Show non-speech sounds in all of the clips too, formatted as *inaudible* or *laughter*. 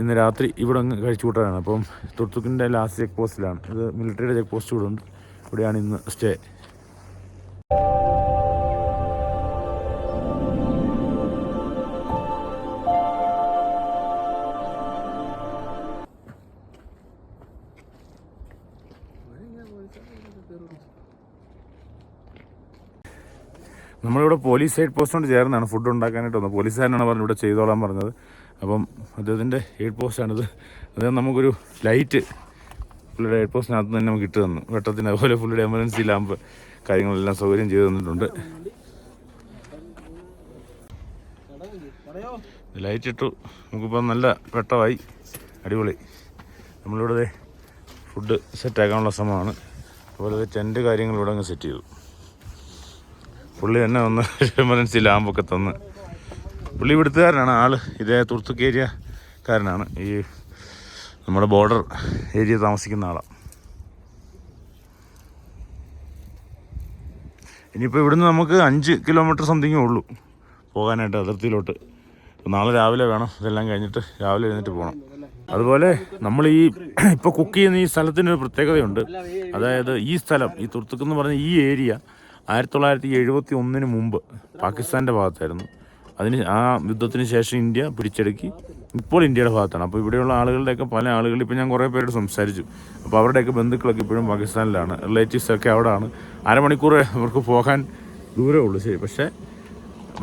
ഇന്ന് രാത്രി ഇവിടെ അങ്ങ് കഴിച്ചു കൂട്ടാനാണ്. അപ്പം തുർത്തുക്കിന്റെ ലാസ്റ്റ് ചെക്ക് പോസ്റ്റിലാണ് ഇത് മിലിറ്ററിയുടെ ചെക്ക് പോസ്റ്റ് ഇവിടെ ഉണ്ട്. ഇവിടെയാണ് ഇന്ന് സ്റ്റേ നമ്മളിവിടെ പോലീസ് സൈഡ് പോസ്റ്റിനോട് ചേർന്നാണ്. ഫുഡ് ഉണ്ടാക്കാനായിട്ട് വന്നത്. പോലീസുകാരനാണ് പറഞ്ഞത്. ഇവിടെ ചെയ്തോളാൻ പറഞ്ഞത്. അപ്പം അദ്ദേഹത്തിന്റെ എയ്ഡ് പോസ്റ്റാണിത്. അദ്ദേഹം നമുക്കൊരു ലൈറ്റ് പുള്ളിയുടെ എയ്ഡ് പോസ്റ്റിനകത്ത് തന്നെ നമുക്ക് ഇട്ട് തന്നു. വെട്ടത്തിന് അതുപോലെ പുള്ളിയുടെ എമർജൻസി ലാമ്പ് കാര്യങ്ങളെല്ലാം സൗകര്യം ചെയ്തു തന്നിട്ടുണ്ട്. ലൈറ്റ് ഇട്ടു. നമുക്കിപ്പം നല്ല വെട്ടമായി. അടിപൊളി. നമ്മളിവിടെ ഫുഡ് സെറ്റാക്കാനുള്ള ശ്രമമാണ്. അതുപോലെ ടെന്റ് കാര്യങ്ങൾ ഇവിടെ അങ്ങ് സെറ്റ് ചെയ്തു. പുള്ളി തന്നെ ഒന്ന് *laughs* എമർജൻസി ലാമ്പൊക്കെ തന്ന് പുള്ളി ഇവിടുത്തുകാരനാണ്. ആൾ ഇതേ തുർത്തുക്ക് ഏരിയക്കാരനാണ് ഈ നമ്മുടെ ബോർഡർ ഏരിയ താമസിക്കുന്ന ആളാണ് ഇനിയിപ്പോൾ ഇവിടുന്ന് നമുക്ക് അഞ്ച് കിലോമീറ്റർ സംതിങ്ങേ ഉള്ളൂ പോകാനായിട്ട് അതിർത്തിയിലോട്ട്. നാളെ രാവിലെ വേണം. ഇതെല്ലാം കഴിഞ്ഞിട്ട് രാവിലെ എഴുന്നേറ്റ് പോകണം അതുപോലെ നമ്മൾ ഈ ഇപ്പോൾ കുക്ക് ചെയ്യുന്ന ഈ സ്ഥലത്തിന് ഒരു പ്രത്യേകതയുണ്ട്. അതായത് ഈ സ്ഥലം ഈ തുർത്തുക്ക് എന്ന് പറഞ്ഞ ഈ ഏരിയ ആയിരത്തി തൊള്ളായിരത്തി എഴുപത്തി ഒന്നിന് മുമ്പ് പാകിസ്ഥാന്റെ ഭാഗത്തായിരുന്നു. അതിന് ആ യുദ്ധത്തിന് ശേഷം ഇന്ത്യ പിടിച്ചെടുക്കി ഇപ്പോൾ ഇന്ത്യയുടെ ഭാഗത്താണ്. അപ്പോൾ ഇവിടെയുള്ള ആളുകളുടെയൊക്കെ പല ആളുകൾ ഇപ്പോൾ ഞാൻ കുറേ പേരോട് സംസാരിച്ചു. അപ്പോൾ അവരുടെയൊക്കെ ബന്ധുക്കളൊക്കെ ഇപ്പോഴും പാകിസ്ഥാനിലാണ്. റിലേറ്റീവ്സൊക്കെ അവിടെയാണ് അരമണിക്കൂർ അവർക്ക് പോകാൻ ദൂരമേ ഉള്ളൂ. ശരി പക്ഷേ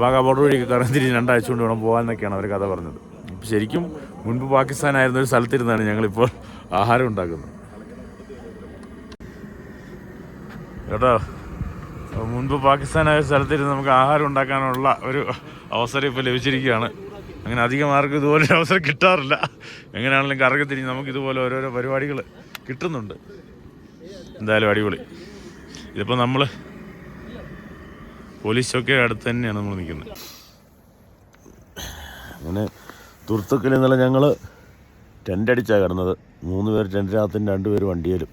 വാഗാ ബോർഡർ വഴിയൊക്കെ കറങ്ങി തിരിഞ്ഞ് രണ്ടാഴ്ച കൊണ്ട് വേണം പോകാമെന്നൊക്കെയാണ് അവർ കഥ പറഞ്ഞത്. ശരിക്കും മുൻപ് പാകിസ്ഥാനായിരുന്ന ഒരു സ്ഥലത്തിരുന്നാണ് ഞങ്ങളിപ്പോൾ ആഹാരം ഉണ്ടാക്കുന്നത്. കേട്ടോ? മുൻപ് പാകിസ്ഥാനായ സ്ഥലത്തിരുന്ന് നമുക്ക് ആഹാരം ഉണ്ടാക്കാനുള്ള ഒരു അവസരം ഇപ്പോൾ ലഭിച്ചിരിക്കുകയാണ്. അങ്ങനെ അധികം ആർക്കും ഇതുപോലെ ഒരു അവസരം കിട്ടാറില്ല. എങ്ങനെയാണെങ്കിലും കറങ്ങി തിരിഞ്ഞ് നമുക്ക് ഇതുപോലെ ഓരോരോ പരിപാടികൾ കിട്ടുന്നുണ്ട്. എന്തായാലും അടിപൊളി. ഇതിപ്പോൾ നമ്മൾ പോലീസ് ഒക്കെ അടുത്ത് തന്നെയാണ് നമ്മൾ നിൽക്കുന്നത്. അങ്ങനെ തുർത്തുക്കിൽ ഇന്നലെ ഞങ്ങൾ ടെന്റ് അടിച്ചാണ് കിടന്നത്. മൂന്ന് പേർ ടെന്റിനകത്തും രണ്ട് പേര് വണ്ടിയിലും.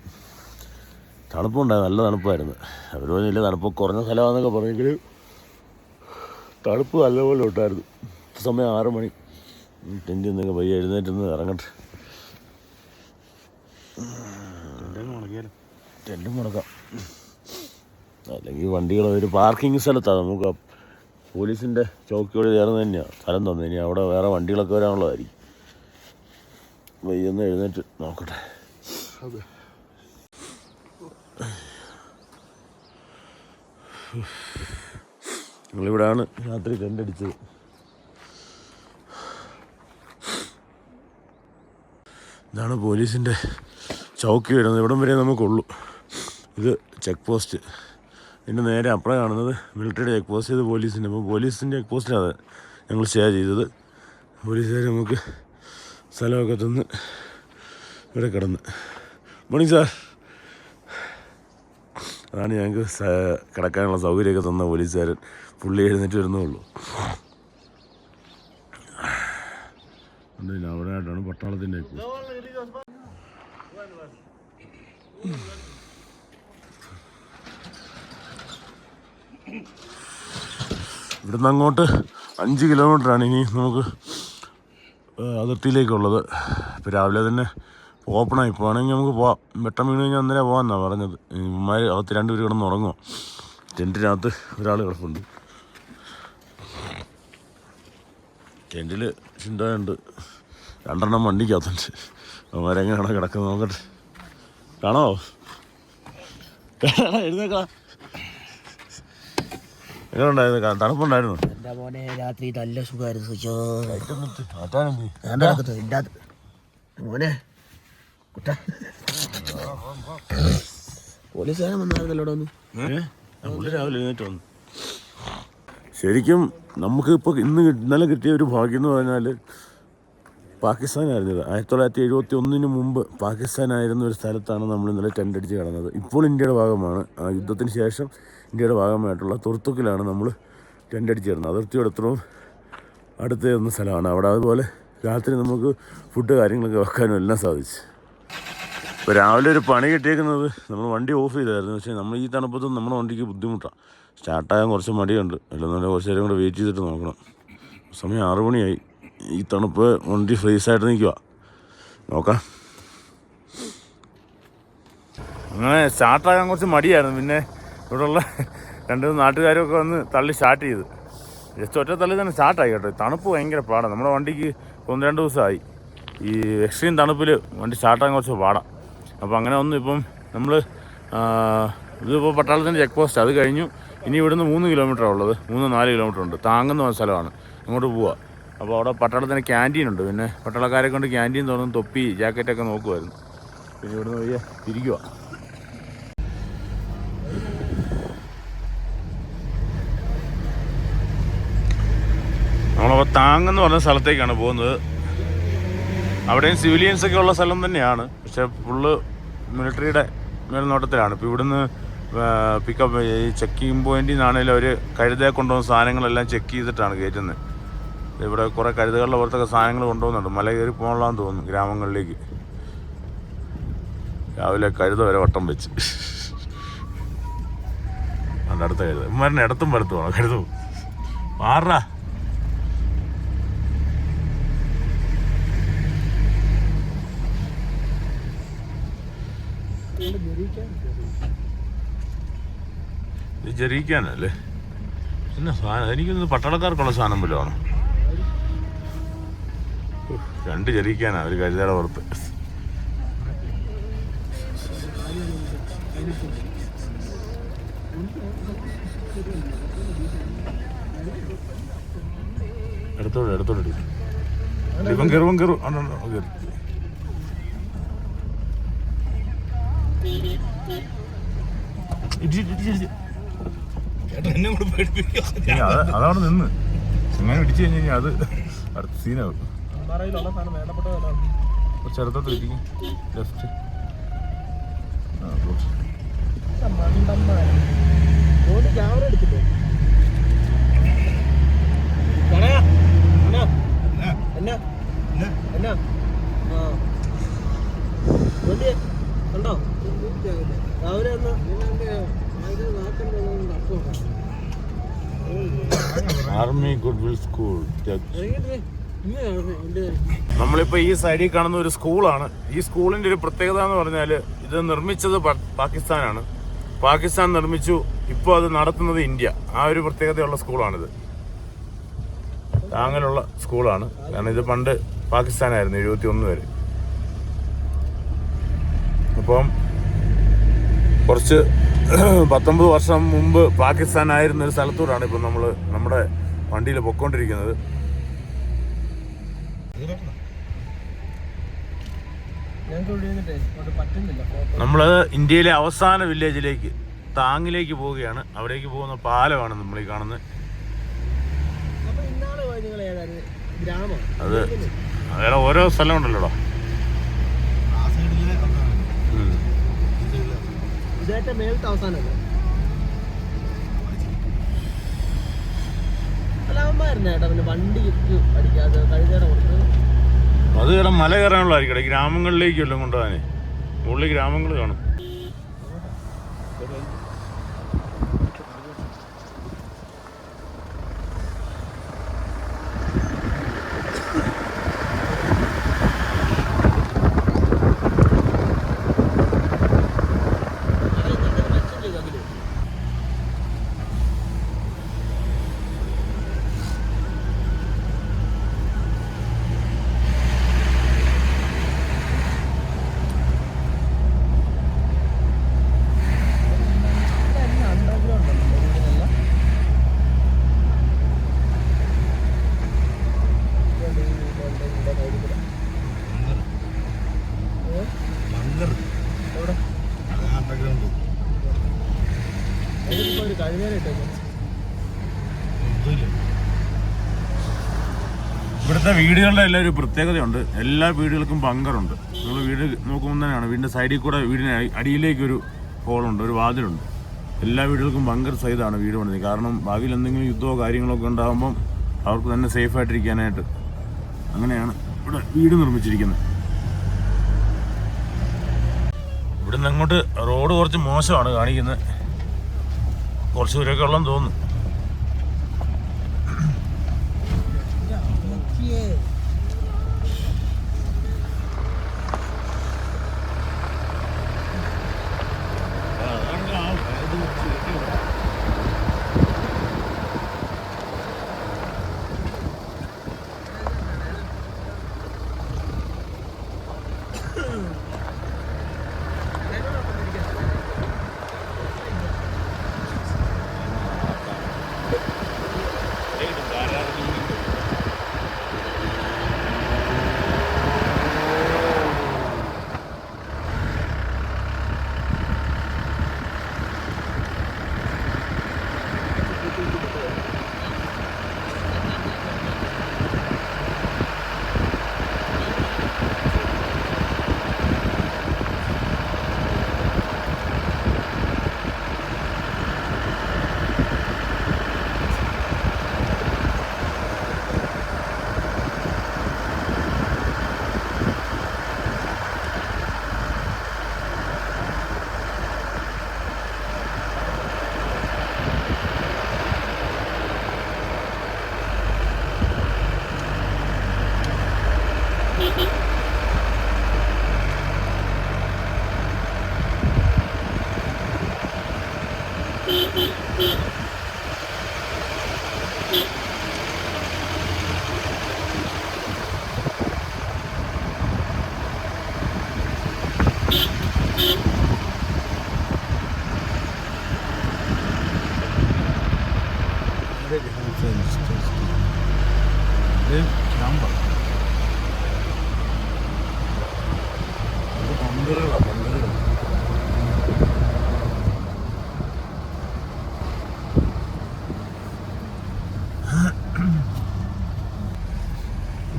തണുപ്പുണ്ടായി നല്ല തണുപ്പായിരുന്നു. അവർ പറഞ്ഞില്ല തണുപ്പ് കുറഞ്ഞ സ്ഥലമാണെന്നൊക്കെ പറഞ്ഞെങ്കിൽ തണുപ്പ് നല്ലപോലെ ഉണ്ടായിരുന്നു. സമയം ആറ് മണി. ടെന്റിൽ നിന്നൊക്കെ പയ്യെ എഴുന്നേറ്റ് നിന്ന് ഇറങ്ങട്ടെ. ടെന്റും മുടക്കാം. അല്ലെങ്കിൽ വണ്ടികൾ ഒരു പാർക്കിംഗ് സ്ഥലത്താണ്. നമുക്ക് പോലീസിന്റെ ചോക്കിയോട് ചേർന്ന് തന്നെയാണ് സ്ഥലം തന്നെ. ഇനി അവിടെ വേറെ വണ്ടികളൊക്കെ വരാനുള്ളതായിരിക്കും. വയ്യൊന്ന് എഴുന്നേറ്റ് നോക്കട്ടെ. ഞങ്ങളിവിടെയാണ് രാത്രി ടെന്റ് അടിച്ചത് ഇതാണ് പോലീസിന്റെ ചൗക്കി വരുന്നത്. ഇവിടം വരെ നമുക്കുള്ളൂ. ഇത് ചെക്ക് പോസ്റ്റ്. ഇതിന്റെ നേരെ അപ്പുറം കാണുന്നത് മിലിറ്ററിയുടെ ചെക്ക് പോസ്റ്റ്. ചെയ്ത് പോലീസിന്റെ അപ്പോൾ പോലീസിന്റെ ചെക്ക് പോസ്റ്റിലാണ് ഞങ്ങൾ സ്റ്റേ ചെയ്തത്. പോലീസുകാർ നമുക്ക് സ്ഥലമൊക്കെ തന്ന് ഇവിടെ കിടന്ന്. മോർണിംഗ് സാർ അതാണ് ഞങ്ങൾക്ക് കിടക്കാനുള്ള സൗകര്യമൊക്കെ തന്ന പോലീസുകാരൻ. പുള്ളി എഴുന്നേറ്റ് വരുന്നേ ഉള്ളൂ. അവിടെ പട്ടാളത്തിന്റെ ഇവിടുന്ന് അങ്ങോട്ട് അഞ്ച് കിലോമീറ്ററാണ് ഇനി നമുക്ക് അതിർത്തിയിലേക്കുള്ളത്. ഇപ്പോൾ രാവിലെ തന്നെ ഓപ്പണായി ആണെങ്കിൽ നമുക്ക് പോവാം. വെട്ടം വീണ് കഴിഞ്ഞാൽ അന്നേരം പോകാമെന്നാണ് പറഞ്ഞത്. ഇവന്മാർ അകത്ത് രണ്ടുപേർ കിടന്ന് ഉറങ്ങുമോ ടെന്റിനകത്ത് ഒരാൾ കിടപ്പുണ്ട്. ടെന്റിൽ ചിന്തയുണ്ട് രണ്ടെണ്ണം വണ്ടിക്കകത്തുണ്ട്. അവന്മാരെങ്ങനെയാണ് കിടക്കുന്നത് നോക്കട്ടെ. കാണോ? എഴുന്നേക്കാ. എങ്ങനെ ഉണ്ടായിരുന്നു കാ- തണുപ്പുണ്ടായിരുന്നു? എന്റെ മോനെ രാത്രി നല്ല സുഖമായിരുന്നു മോനെ കുട്ട. പോലീസുകാരൻ വന്നായിരുന്നല്ലോ ഇവിടെ ഒന്ന് രാവിലെ എഴുന്നേറ്റ് വന്നു. ശരിക്കും നമുക്ക് ഇപ്പോൾ ഇന്ന് ഇന്നലെ കിട്ടിയ ഒരു ഭാഗ്യം എന്ന് പറഞ്ഞാൽ പാകിസ്ഥാനായിരുന്നു ഇത്. ആയിരത്തി തൊള്ളായിരത്തി എഴുപത്തി ഒന്നിന് മുമ്പ് പാകിസ്ഥാനായിരുന്ന ഒരു സ്ഥലത്താണ് നമ്മൾ ഇന്നലെ ടെന്റ് അടിച്ച് കിടന്നത്. ഇപ്പോൾ ഇന്ത്യയുടെ ഭാഗമാണ്. ആ യുദ്ധത്തിന് ശേഷം ഇന്ത്യയുടെ ഭാഗമായിട്ടുള്ള തുർത്തുക്കിലാണ് നമ്മൾ ടെന്റ് അടിച്ച് കിടന്നത്. അതിർത്തിയോട് എത്രയും അടുത്ത് ചെന്ന സ്ഥലമാണ്. അവിടെ അതുപോലെ രാത്രി നമുക്ക് ഫുഡ് കാര്യങ്ങളൊക്കെ വെക്കാനും എല്ലാം സാധിച്ചു. ഇപ്പോൾ രാവിലെ ഒരു പണി കിട്ടിയേക്കുന്നത് നമ്മൾ വണ്ടി ഓഫ് ചെയ്തായിരുന്നു. പക്ഷേ നമ്മൾ ഈ തണുപ്പത്തും നമ്മുടെ വണ്ടിക്ക് ബുദ്ധിമുട്ടാണ് സ്റ്റാർട്ടാകാൻ കുറച്ച് മടിയുണ്ട്. അല്ലെന്നുണ്ടെങ്കിൽ കുറച്ച് നേരം കൂടെ വെയിറ്റ് ചെയ്തിട്ട് നോക്കണം. സമയം ആറു മണിയായി. ഈ തണുപ്പ് വണ്ടി ഫ്രീസായിട്ട് നിൽക്കുക നോക്കാം. അങ്ങനെ സ്റ്റാർട്ടാകാൻ കുറച്ച് മടിയായിരുന്നു. പിന്നെ ഇവിടെയുള്ള രണ്ട് നാട്ടുകാരൊക്കെ വന്ന് തള്ളി സ്റ്റാർട്ട് ചെയ്ത്. ജസ്റ്റ് ഒറ്റ തള്ളി തന്നെ സ്റ്റാർട്ടായി കേട്ടോ. തണുപ്പ് ഭയങ്കര പാടാണ് നമ്മുടെ വണ്ടിക്ക് ഒന്ന് രണ്ട് ദിവസമായി. ഈ എക്സ്ട്രീം തണുപ്പിൽ വണ്ടി സ്റ്റാർട്ടാകാൻ കുറച്ച് പാടാം. അപ്പോൾ അങ്ങനെ ഒന്നും ഇപ്പം നമ്മൾ ഇതിപ്പോൾ പട്ടാളത്തിന്റെ ചെക്ക് പോസ്റ്റ് അത് കഴിഞ്ഞു. ഇനി ഇവിടുന്ന് മൂന്ന് കിലോമീറ്റർ ഉള്ളത്. മൂന്ന് നാല് കിലോമീറ്റർ ഉണ്ട്. താങ്ങുന്ന സ്ഥലമാണ്. അങ്ങോട്ട് പോവുക അപ്പോൾ അവിടെ പട്ടാളത്തിന് ക്യാന്റീൻ ഉണ്ട്. പിന്നെ പട്ടാളക്കാരെ കൊണ്ട് ക്യാന്റീൻ തുറന്ന് തൊപ്പി ജാക്കറ്റൊക്കെ നോക്കുമായിരുന്നു പിന്നെ ഇവിടുന്ന് വയ്യ തിരിക്കുക നമ്മളപ്പോൾ താങ്ങെന്ന് പറഞ്ഞ സ്ഥലത്തേക്കാണ് പോകുന്നത്. അവിടെയും സിവിലിയൻസ് ഒക്കെ ഉള്ള സ്ഥലം തന്നെയാണ്. പക്ഷെ ഫുള്ള് മിലിറ്ററിയുടെ മേൽനോട്ടത്തിലാണ്. ഇപ്പോൾ ഇവിടുന്ന് പിക്കപ്പ് ഈ ചെക്കിംഗ് പോയിന്റിൽ നിന്നാണെങ്കിലും അവർ കഴുതയെ കൊണ്ടുപോകുന്ന സാധനങ്ങളെല്ലാം ചെക്ക് ചെയ്തിട്ടാണ് കയറ്റുന്നത് ഇവിടെ കുറേ കഴുതകളുടെ പുറത്തൊക്കെ സാധനങ്ങൾ കൊണ്ടുപോകുന്നുണ്ട് മല കയറി പോകണമെന്ന് തോന്നുന്നു ഗ്രാമങ്ങളിലേക്ക്. രാവിലെ കഴുത വരെ വട്ടം വെച്ച്. അതിന്റെ അടുത്ത കഴുത. ഇടത്തും കഴുതു കഴുത? മാറാ ഇത് ജെറിക്കാനല്ലേ? പിന്നെ സാധനം? എനിക്കൊന്ന് പട്ടാളക്കാർക്കുള്ള സാധനം വല്ലതും ആണോ? രണ്ട് ജെറിക്കാനാ ഒരു കരുതയുടെ പുറത്ത് എടുത്തോളൂ എടുത്തോളൂ കയറും കയറും കയറി ഇടി ഇടി ഇടി ഇടി എന്നെ കൂടെ പേടിപ്പിക്കുക ഇനി അത് അതവിടെ നിന്ന്. സിനിമ ഇടിച്ചു കഴിഞ്ഞു കഴിഞ്ഞാൽ അത് അടുത്ത സീനാവും കുറച്ച് അടുത്തോട്ട് ഇരിക്കും ലെഫ്റ്റ് എടുത്തില്ലേ എന്നാ എന്നാ ആ. കണ്ടോ? രാവിലെ ഒന്ന് ആർമി ഗുഡ്വിൽ സ്കൂൾ. നമ്മളിപ്പോ ഈ സൈഡിൽ കാണുന്ന ഒരു സ്കൂളാണ്. ഈ സ്കൂളിന്റെ ഒരു പ്രത്യേകത എന്ന് പറഞ്ഞാൽ ഇത് നിർമ്മിച്ചത് പാകിസ്ഥാനാണ്. പാകിസ്ഥാൻ നിർമ്മിച്ചു ഇപ്പോൾ അത് നടത്തുന്നത് ഇന്ത്യ. ആ ഒരു പ്രത്യേകതയുള്ള സ്കൂളാണിത്. താങ്ങലുള്ള സ്കൂളാണ്. കാരണം ഇത് പണ്ട് പാകിസ്ഥാനായിരുന്നു എഴുപത്തി ഒന്ന് വരെ. അപ്പം കുറച്ച് *clears throat* പത്തൊമ്പത് വർഷം മുമ്പ് പാകിസ്ഥാനായിരുന്ന ഒരു സ്ഥലത്തൂടാണ് ഇപ്പം നമ്മൾ നമ്മുടെ വണ്ടിയിൽ പൊക്കോണ്ടിരിക്കുന്നത് നമ്മൾ ഇന്ത്യയിലെ അവസാന വില്ലേജിലേക്ക് താങ്ങിലേക്ക് പോവുകയാണ്. അവിടേക്ക് പോകുന്ന പാലമാണ് നമ്മൾ ഈ കാണുന്നത് അത് വേറെ ഓരോ സ്ഥലം ഉണ്ടല്ലോടാ ഉം. ഇതായിട്ട് മേലത്തെ അവസാനല്ലേ അല്ല അവന്മാരുന്ന ചേട്ടാ പിന്നെ വണ്ടിക്ക് അടിക്കാതെ കഴുതയുടെ അവസാനല്ലേ അത് കാരണം മല കയറാനുള്ളതായിരിക്കും. ഗ്രാമങ്ങളിലേക്കല്ലോ കൊണ്ടുപോകാനേ. ഉള്ളിൽ ഗ്രാമങ്ങൾ കാണും. വീടുകളുടെ എല്ലാം ഒരു പ്രത്യേകതയുണ്ട്. എല്ലാ വീടുകൾക്കും ബങ്കറുണ്ട് നമ്മൾ വീട് നോക്കുമ്പോൾ തന്നെയാണ്. വീടിന്റെ സൈഡിൽ കൂടെ വീടിന് അടിയിലേക്കൊരു ഹോളുണ്ട് ഒരു വാതിലുണ്ട്. എല്ലാ വീടുകൾക്കും ബങ്കർ സൈഡാണ് വീട് പണിത് കാരണം ഭാവിയിൽ എന്തെങ്കിലും യുദ്ധമോ കാര്യങ്ങളൊക്കെ ഉണ്ടാകുമ്പം അവർക്ക് തന്നെ സേഫ് ആയിട്ടിരിക്കാനായിട്ട് അങ്ങനെയാണ് ഇവിടെ വീട് നിർമ്മിച്ചിരിക്കുന്നത്. ഇവിടുന്ന് അങ്ങോട്ട് റോഡ് കുറച്ച് മോശമാണ് കാണിക്കുന്നത്. കുറച്ച് ദൂരമൊക്കെ ഉള്ളതെന്ന് തോന്നുന്നു.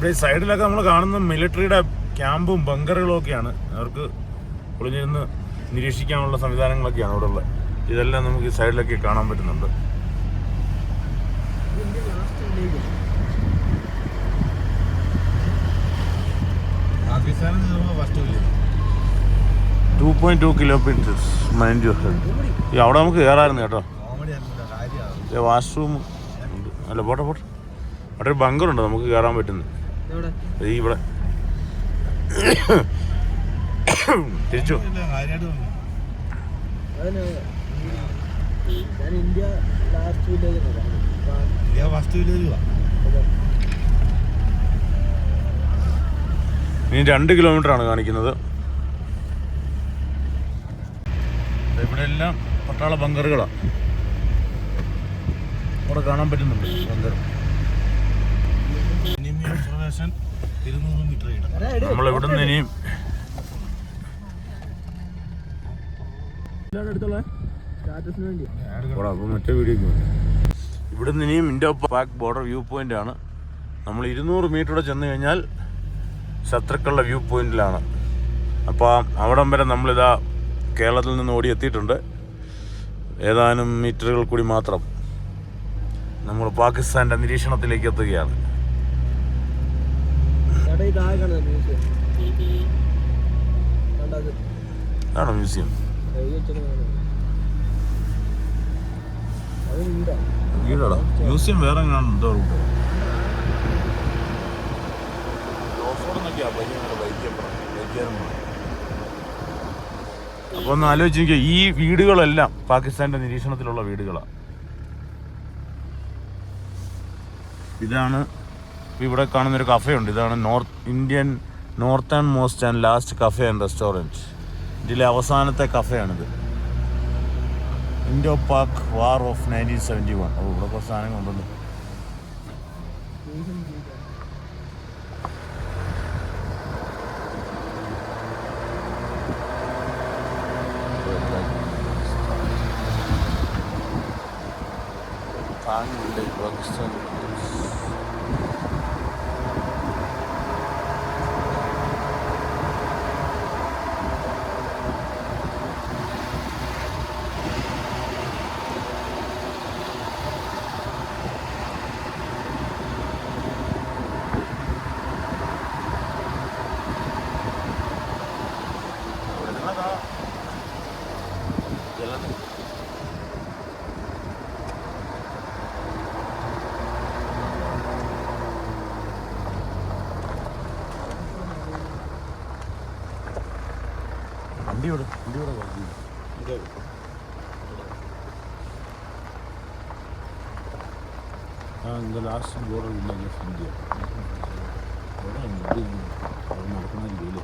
ഈ സൈഡിലൊക്കെ നമ്മൾ കാണുന്ന മിലിറ്ററിയുടെ ക്യാമ്പും ബങ്കറുകളും ഒക്കെയാണ്. അവർക്ക് ഒളിഞ്ഞിരുന്ന് നിരീക്ഷിക്കാനുള്ള സംവിധാനങ്ങളൊക്കെയാണ് അവിടെ ഉള്ളത്. ഇതെല്ലാം നമുക്ക് ഈ സൈഡിലൊക്കെ കാണാൻ പറ്റുന്നുണ്ട്. Two point two kilometres mind ഈ അവിടെ നമുക്ക് കയറായിരുന്നു കേട്ടോ. വാഷ്റൂം അല്ല പോട്ടെ പോട്ടെ. അവിടെ ഒരു ബങ്കറുണ്ട് നമുക്ക് കയറാൻ പറ്റുന്നത്. ഇവിടെ. തിരിച്ചു? കാര്യമായിട്ട് വന്നു. ഞാൻ India last village India first village ഇനി രണ്ട് കിലോമീറ്റർ ആണ് കാണിക്കുന്നത്. ഇവിടെ എല്ലാം പട്ടാള ബങ്കറുകളാണ് അവിടെ കാണാൻ പറ്റുന്നുണ്ട് ബങ്കർ ഒബ്സർവേഷൻ ഇരുന്നൂറ് മീറ്റർ കിട്ടും നമ്മൾ ഇനിയും ഇവിടെ നിന്ന് വീഡിയോക്ക് വേണ്ടി. ഇവിടുന്ന് ഇനിയും Indo Pak border view point ആണ്. നമ്മൾ ഇരുന്നൂറ് മീറ്റർ കൂടെ ചെന്ന് കഴിഞ്ഞാൽ ശത്രുക്കളുടെ വ്യൂ പോയിന്റിലാണ് അപ്പോൾ അവിടം വരെ നമ്മളിതാ കേരളത്തിൽ നിന്ന് ഓടി എത്തിയിട്ടുണ്ട്. ഏതാനും മീറ്ററുകൾ കൂടി മാത്രം നമ്മൾ പാകിസ്ഥാന്റെ നിരീക്ഷണത്തിലേക്ക് എത്തുകയാണ് ചേട്ടാ ഈ താഴെ കാണുന്നത് മ്യൂസിയം കണ്ടത് അതാണ് മ്യൂസിയം എഴുതി വെച്ചത് കാണുന്നത്. അത് മ്യൂസിയം. വീടാടാ. മ്യൂസിയം വേറെ എന്തോ അപ്പൊ ഒന്ന് ആലോചിച്ച് നോക്കിയാൽ ഈ വീടുകളെല്ലാം പാകിസ്ഥാന്റെ നിരീക്ഷണത്തിലുള്ള വീടുകളാണ് ഇതാണ് ഇവിടെ കാണുന്നൊരു ഉണ്ട് ഇതാണ് north Indian north and most and last cafe and restaurant ഇതിലെ അവസാനത്തെ കഫേയാണിത്. Indo Pak war of nineteen seventy one അപ്പോൾ ഇവിടെ കുറച്ച് സാധനങ്ങളുണ്ടല്ലോ താങ്കളുടെ പാകിസ്ഥാൻ വണ്ടിയോട് വണ്ടിയോടെ இந்த last border village of India நடக்கணும் வேலை